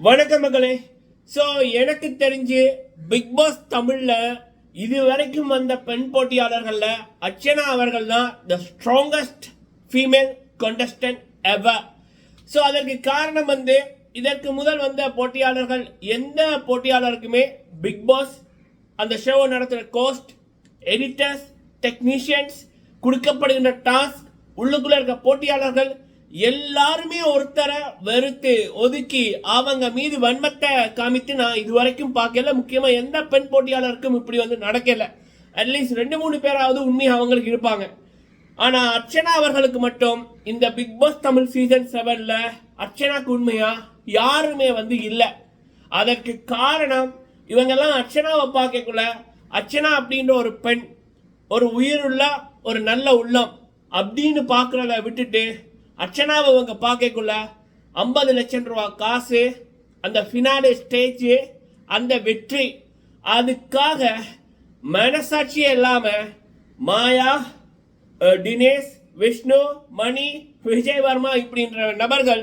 வணக்கம் மகளே. ஸோ எனக்கு தெரிஞ்சு பிக் பாஸ் தமிழில் இது வரைக்கும் வந்த பெண் போட்டியாளர்களில் அர்ச்சனா அவர்கள் தான் the strongest female contestant ever so அதற்கு காரணம் வந்து இதற்கு முதல் வந்த போட்டியாளர்கள் எந்த போட்டியாளருக்குமே பிக் பாஸ் அந்த ஷோவை நடத்துகிற கோஸ்ட் எடிட்டர்ஸ் டெக்னீஷியன்ஸ் கொடுக்கப்படுகின்ற டாஸ்க் உள்ளுக்குள்ளே இருக்க போட்டியாளர்கள் எல்லாருமே ஒருத்தரை வெறுத்து ஒதுக்கி அவங்க மீது வன்மத்தை காமித்து நான் இது வரைக்கும் பார்க்கல. முக்கியமா எந்த பெண் போட்டியாளருக்கும் இப்படி வந்து நடக்கல. அட்லீஸ்ட் ரெண்டு மூணு பேராவது உண்மையை அவங்களுக்கு இருப்பாங்க. ஆனா அர்ச்சனா அவர்களுக்கு மட்டும் இந்த பிக் பாஸ் தமிழ் சீசன் செவன்ல அர்ச்சனாக்கு உண்மையா? யாருமே வந்து இல்லை. அதற்கு காரணம் இவங்கெல்லாம் அர்ச்சனாவை பார்க்கக்குள்ள அர்ச்சனா அப்படின்ற ஒரு பெண் ஒரு உயிருள்ள ஒரு நல்ல உள்ளம் அப்படின்னு பார்க்குறத விட்டுட்டு அர்ச்சனாவை அவங்க பார்க்கக்குள்ள ஐம்பது லட்சம் ரூபா காசு அந்த ஃபினாலே ஸ்டேஜ் அந்த வெற்றி அதுக்காக மனசாட்சியே இல்லாமல் மாயா தினேஷ் விஷ்ணு மணி விஜயவர்மா இப்படின்ற நபர்கள்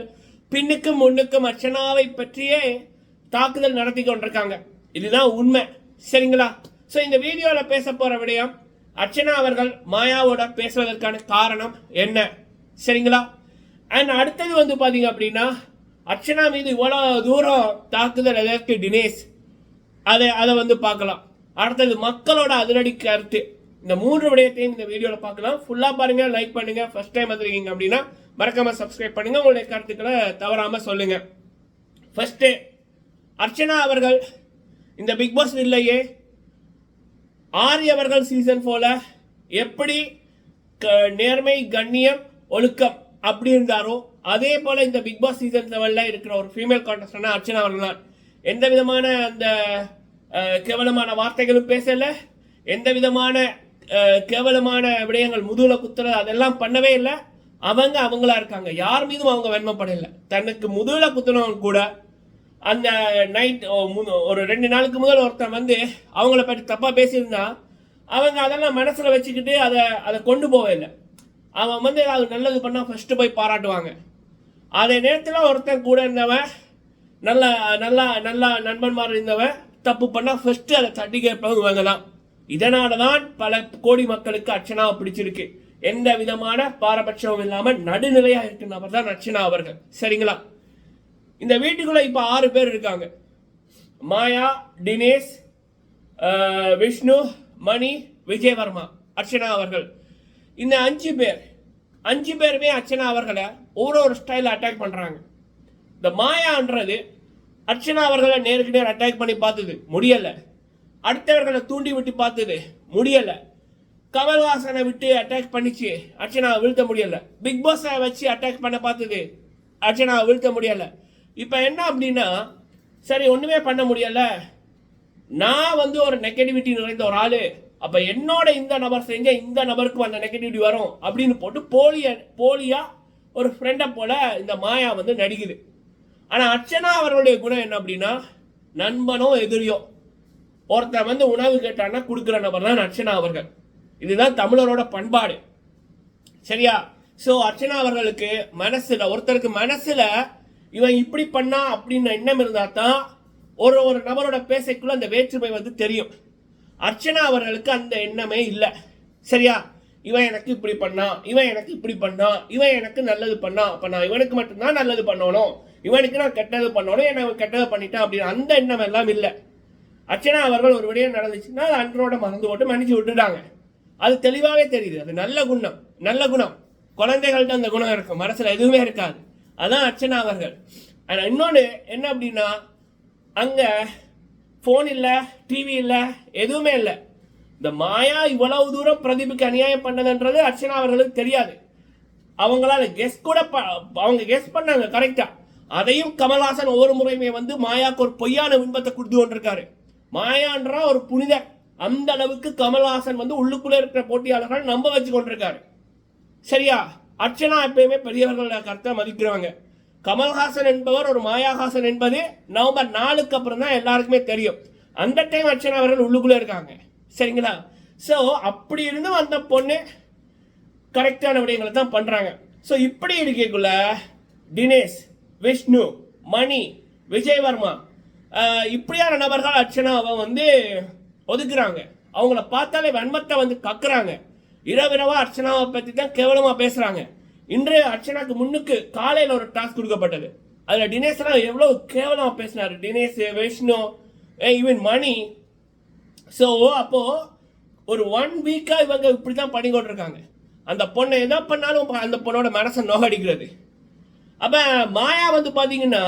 பின்னுக்கும் முன்னுக்கும் அர்ச்சனாவை பற்றியே தாக்குதல் நடத்தி கொண்டிருக்காங்க. இதுதான் உண்மை. சரிங்களா? ஸோ இந்த வீடியோவில் பேச போகிற விடயம் அர்ச்சனா அவர்கள் மாயாவோட பேசுவதற்கான காரணம் என்ன? சரிங்களா? அண்ட் அடுத்தது வந்து பார்த்தீங்க அப்படின்னா அர்ச்சனா மீது இவ்வளோ தூரம் தாக்குதல் எதற்கு தினேஷ். அதை அதை வந்து பார்க்கலாம். அடுத்தது மக்களோட அதிரடி கருத்து. இந்த மூன்று விடயத்தையும் இந்த வீடியோவில் பார்க்கலாம். ஃபுல்லாக பாருங்கள் லைக் பண்ணுங்கள் ஃபர்ஸ்ட் டைம் வந்துருக்கீங்க அப்படின்னா மறக்காமல் சப்ஸ்கிரைப் பண்ணுங்கள் உங்களுடைய கருத்துக்களை தவறாமல் சொல்லுங்கள் ஃபஸ்ட்டு அர்ச்சனா அவர்கள் இந்த பிக் பாஸ் இல்லையே ஆரி அவர்கள் சீசன் ஃபோல எப்படி க- நேர்மை கண்ணியம் ஒழுக்கம் அப்படி இருந்தாரோ அதே போல இந்த பிக் பாஸ் சீசன் செவன்ல இருக்கிற ஒரு ஃபீமேல் கான்டெஸ்டனா அர்ச்சனா அவர்கள் தான் எந்த விதமான அந்த கேவலமான வார்த்தைகளும் பேசல. எந்த விதமான கேவலமான விடயங்கள் முதுகுல குத்துறது அதெல்லாம் பண்ணவே இல்லை. அவங்க அவங்களா இருக்காங்க. யார் மீதும் அவங்க வெண்மைப்படல தனக்கு முதுகுல குத்துனவங்க கூட அந்த நைட் ஒரு ரெண்டு நாளுக்கு முதல் ஒருத்தன் வந்து அவங்கள பற்றி தப்பாக பேசியிருந்தா அவங்க அதெல்லாம் மனசில் வச்சுக்கிட்டு அதை அதை கொண்டு போவே இல்லை. அவன் வந்து ஏதாவது நல்லது பண்ணால் ஃபஸ்ட்டு போய் பாராட்டுவாங்க. அதே நேரத்தில் ஒருத்தன் கூட இருந்தவன் நல்ல நல்லா நல்லா நண்பன்மார் இருந்தவன் தப்பு பண்ணால் ஃபஸ்ட்டு அதை தட்டி கேட்பவங்க இவங்க தான் இதனால தான் பல கோடி மக்களுக்கு அர்ச்சனாவை பிடிச்சிருக்கு. எந்த விதமான பாரபட்சமும் இல்லாமல் நடுநிலையாக இருக்கிற நபர் தான் அர்ச்சனா அவர்கள். சரிங்களா? இந்த வீட்டுக்குள்ளே இப்போ ஆறு பேர் இருக்காங்க. மாயா தினேஷ் விஷ்ணு மணி விஜயவர்மா அர்ச்சனா அவர்கள். இந்த அஞ்சு பேர் அஞ்சு பேருமே அர்ச்சனா அவர்களை ஒரு ஒரு ஸ்டைலில் அட்டாக் பண்ணுறாங்க இந்த மாயான்றது அர்ச்சனா அவர்களை நேருக்கு நேர் அட்டாக் பண்ணி பார்த்தது முடியலை. அடுத்தவர்களை தூண்டி விட்டு பார்த்தது முடியலை. கமல்ஹாசனை விட்டு அட்டாக் பண்ணிச்சு அர்ச்சனாவை வீழ்த்த முடியலை. பிக் பாஸை வச்சு அட்டாக் பண்ண பார்த்தது அர்ச்சனாவை வீழ்த்த முடியலை. இப்போ என்ன அப்படின்னா சரி ஒன்றுமே பண்ண முடியலை. நான் வந்து ஒரு நெகட்டிவிட்டி நிறைந்த ஒரு ஆள். அப்ப என்னோட இந்த நபர் செஞ்ச இந்த நபருக்கு அந்த நெகட்டிவிட்டி வரும் அப்படின்னு போட்டு போலிய போலியா ஒரு ஃப்ரெண்டை போல இந்த மாயா வந்து நடிக்குது. ஆனா அர்ச்சனா அவர்களுடைய குணம் என்ன அப்படின்னா நண்பனோ எதிரியோ. ஒருத்தன் வந்து உணவு கேட்டான்னா கொடுக்குற நபர் தான் அர்ச்சனா அவர்கள். இதுதான் தமிழரோட பண்பாடு. சரியா? ஸோ அர்ச்சனா அவர்களுக்கு மனசில் ஒருத்தருக்கு மனசில் இவன் இப்படி பண்ணா அப்படின்னு எண்ணம் இருந்தால் தான் ஒரு ஒரு நபரோட பேசைக்குள்ள அந்த வேற்றுமை வந்து தெரியும். அர்ச்சனா அவர்களுக்கு அந்த எண்ணமே இல்லை. சரியா? இவன் எனக்கு இப்படி பண்ணான் இவன் எனக்கு இப்படி பண்ணான் இவன் எனக்கு நல்லது பண்ணான் அப்போ நான் இவனுக்கு மட்டும்தான் நல்லது பண்ணணும். இவனுக்கு நான் கெட்டது பண்ணணும் என்ன கெட்டது பண்ணிட்டான் அப்படின்னு அந்த எண்ணம் எல்லாம் இல்லை. அர்ச்சனா அவர்கள் ஒரு வழியாக நடந்துச்சுன்னா அது அன்றோட மறந்து போட்டு மன்னிச்சு விட்டுட்டாங்க. அது தெளிவாகவே தெரியுது. அது நல்ல குணம். நல்ல குணம். குழந்தைகள்கிட்ட அந்த குணம் இருக்கும். மனசில் எதுவுமே இருக்காது. அதான் அர்ச்சனா அவர்கள். ஆனால் இன்னொன்று என்ன அப்படின்னா அங்கே ஃபோன் இல்லை டிவி இல்லை எதுவுமே இல்லை. இந்த மாயா இவ்வளவு தூரம் பிரதீபுக்கு அநியாயம் பண்ணதுன்றது அர்ச்சனா அவர்களுக்கு தெரியாது. அவங்களால கெஸ் கூட ப- அவங்க கெஸ் பண்ணாங்க கரெக்டா அதையும் கமல்ஹாசன் ஒவ்வொரு முறையுமே வந்து மாயாவுக்கு ஒரு பொய்யான இன்பத்தை கொடுத்து கொண்டிருக்காரு. மாயான்றா ஒரு புனிதர். அந்த அளவுக்கு கமல்ஹாசன் வந்து உள்ளுக்குள்ளே இருக்கிற போட்டியாளர்கள் நம்ப வச்சு கொண்டிருக்காரு. சரியா? அர்ச்சனா எப்பயுமே பெரியவர்களோட கருத்தை மதிக்கிறவங்க கமல்ஹாசன் என்பவர் ஒரு மாயாஹாசன் என்பது நவம்பர் நாலுக்கு அப்புறம் தான் எல்லாருக்குமே தெரியும். அந்த டைம் அர்ச்சனா அவர்கள் உள்ளுக்குள்ளே இருக்காங்க. சரிங்களா? ஸோ அப்படி இருந்தும் அந்த பொண்ணு கரெக்டான விடயங்களை தான் பண்ணுறாங்க ஸோ இப்படி இருக்கக்குள்ள தினேஷ் விஷ்ணு மணி விஜயவர்மா இப்படியான நபர்கள் அர்ச்சனாவை வந்து ஒதுக்குறாங்க. அவங்கள பார்த்தாலே வன்மத்தை வந்து கக்குறாங்க. இரவிரவா அர்ச்சனாவை பற்றி தான் கேவலமாக பேசுகிறாங்க இன்று அர்ச்சனாக்கு முன்னுக்கு காலையில் ஒரு டாஸ்க் கொடுக்கப்பட்டது. அதில் தினேஷ்லாம் எவ்வளோ கேவலமாக பேசினார். தினேஷ் வைஷ்ணு ஈவன் மணி. ஸோ அப்போது ஒரு ஒன் வீக்காக இவங்க இப்படி தான் பண்ணி கொண்டிருக்காங்க அந்த பொண்ணை எதை பண்ணாலும் அந்த பொண்ணோட மனசை நோகடிக்கிறது. அப்போ மாயா வந்து பார்த்தீங்கன்னா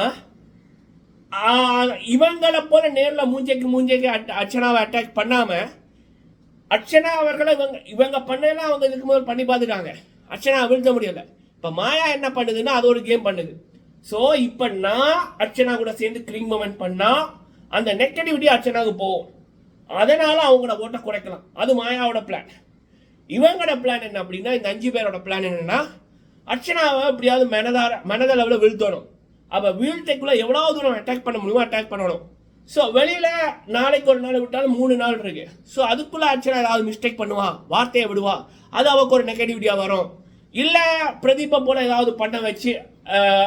இவங்களை போல நேரில் மூஞ்சைக்கு மூஞ்சைக்கு அட்- அர்ச்சனாவை அட்டாக் பண்ணாமல் அர்ச்சனா அவர்களை இவங்க இவங்க பண்ணலாம் அவங்க இதுக்கு முதல் பண்ணி பார்த்துட்டாங்க. அர்ச்சனா வீழ்த்த முடியல இப்போ மாயா என்ன பண்ணுதுன்னா அது ஒரு கேம் பண்ணுது. ஸோ இப்போ நான் அர்ச்சனா கூட சேர்ந்து கிளிங் மூமெண்ட் பண்ணால் அந்த நெகட்டிவிட்டி அர்ச்சனாவுக்கு போகும். அதனால் அவங்களோட ஓட்டை குறைக்கலாம். அது மாயாவோட பிளான் இவங்களோட பிளான் என்ன அப்படின்னா இந்த அஞ்சு பேரோட பிளான் என்னென்னா அர்ச்சனாவை எப்படியாவது மனதார மனதளவில் வீழ்த்தணும். அப்போ வீழ்த்தைக்குள்ளே எவ்வளோ தூரம் அட்டாக் பண்ண முடியுமோ அட்டாக் பண்ணணும். ஸோ வெளியில் நாளைக்கு ஒரு நாள் விட்டாலும் மூணு நாள் இருக்கு. ஸோ அதுக்குள்ளே அர்ச்சனா ஏதாவது மிஸ்டேக் பண்ணுவா? வார்த்தையை விடுவா? அது அவக்கு ஒரு நெகட்டிவிட்டியாக வரும். இல்லை பிரதீப்பை போல் ஏதாவது பண்ண வச்சு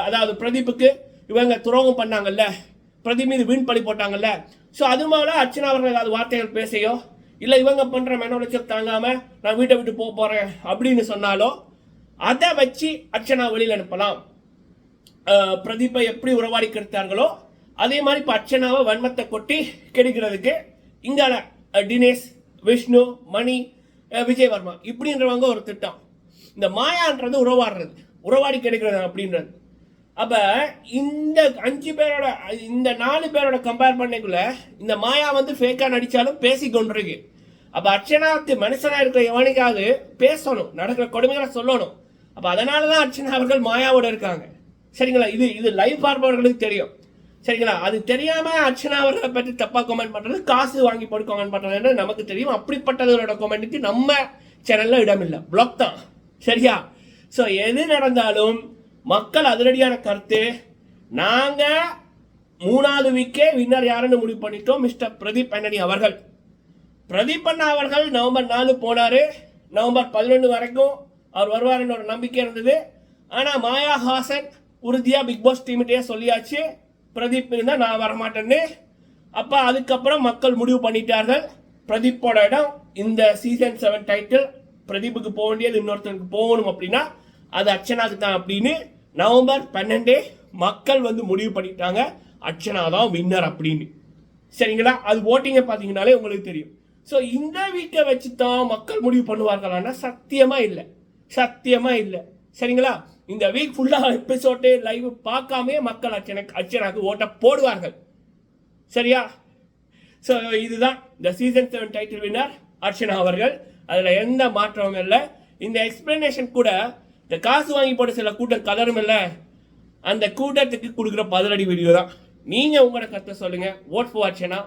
அதாவது பிரதீப்புக்கு இவங்க துரோகம் பண்ணாங்கல்ல? பிரதீப் மீது வீண் பழி போட்டாங்கல்ல? ஸோ அது மேலே அர்ச்சனா அவர்கள் ஏதாவது வார்த்தைகள் பேசையோ இல்லை இவங்க பண்ணுற மன உளைச்சல் தாங்காமல் நான் வீட்டை விட்டு போக போகிறேன் அப்படின்னு சொன்னாலோ அதை வச்சு அர்ச்சனா வெளியில் அனுப்பலாம். பிரதீப்பை எப்படி உறவாடி கெடுத்தார்களோ அதே மாதிரி இப்போ அர்ச்சனாவை வன்மத்தை கொட்டி கெடுக்கிறதுக்கு இங்கால தினேஷ் விஷ்ணு மணி விஜயவர்மா இப்படின்றவங்க ஒரு திட்டம். இந்த மாயான்றது உறவாடுறது. உறவாடி கெடுக்கிறது அப்படின்றது. அப்போ இந்த அஞ்சு பேரோட இந்த நாலு பேரோட கம்பேர் பண்ணிக்குள்ள இந்த மாயா வந்து ஃபேக்காக நடித்தாலும் பேசி கொண்டிருக்கு. அப்போ அர்ச்சனாவுக்கு மனுஷனாக இருக்கிற எவனுக்காவது பேசணும். நடக்கிற கொடுமைகளை சொல்லணும். அப்போ அதனால தான் அர்ச்சனா அவர்கள் மாயாவோட இருக்காங்க. சரிங்களா? இது இது லைவ் பார்ப்பவர்களுக்கு தெரியும். சரிங்களா? அது தெரியாம அர்ச்சனா அவர்களை பற்றி தப்பா கமெண்ட் பண்றது காசு வாங்கி போட்டு கமெண்ட் பண்றதுன்னு நமக்கு தெரியும். அப்படிப்பட்டவரோட கமெண்ட்டுக்கு நம்ம சேனல்ல இடமில்லை. பிளாக் தான். சரியா? ஸோ எது நடந்தாலும் மக்கள் அதிரடியான கருத்து. நாங்க மூணாவது வீக்கே வின்னர் யாருன்னு முடிவு பண்ணிட்டோம். மிஸ்டர் பிரதீப் அண்ணனி அவர்கள். பிரதீப் அண்ணா அவர்கள் நவம்பர் நாலு போனாரு. நவம்பர் பதினொன்று வரைக்கும் அவர் வருவாருன்னு ஒரு நம்பிக்கை இருந்தது. ஆனால் மாயா ஹாசன் உறுதியாக பிக் பாஸ் டீம்கிட்டே சொல்லியாச்சு. பிரதீப் இருந்தால் நான் வரமாட்டேன்னு. அப்போ அதுக்கப்புறம் மக்கள் முடிவு பண்ணிட்டார்கள். பிரதீப்போட இடம் இந்த சீசன் செவன் டைட்டில் பிரதீப்புக்கு போக வேண்டியது இன்னொருத்தருக்கு போகணும் அப்படின்னா அது அர்ச்சனாக்கு தான் அப்படின்னு நவம்பர் பன்னெண்டே மக்கள் வந்து முடிவு பண்ணிட்டாங்க. அர்ச்சனா தான் வின்னர் அப்படின்னு. சரிங்களா? அது ஓட்டிங்கை பார்த்தீங்கனாலே உங்களுக்கு தெரியும். ஸோ இந்த வீக்கை வச்சு தான் மக்கள் முடிவு பண்ணுவார்களான்னா சத்தியமாக இல்லை. சத்தியமாக இல்லை. சரிங்களா? இந்த வீக் ஃபுல்லாக எபிசோட்டு லைவ் பார்க்காமே மக்கள் அர்ச்சனைக்கு அர்ச்சனாக்கு ஓட்ட போடுவார்கள். சரியா? ஸோ இதுதான் இந்த season seven title winner Archana அவர்கள். அதில் எந்த மாற்றமும் இல்லை. இந்த எக்ஸ்பிளனேஷன் கூட இந்த காசு வாங்கி போட்ட சில கூட்டம் கதரும் இல்லை. அந்த கூட்டத்துக்கு கொடுக்குற பதிலடி வீடியோ தான். நீங்கள் உங்களோட கருத்தை சொல்லுங்கள் vote for Archana.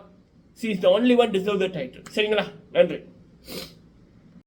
She is the only one deserve the title சரிங்களா? நன்றி.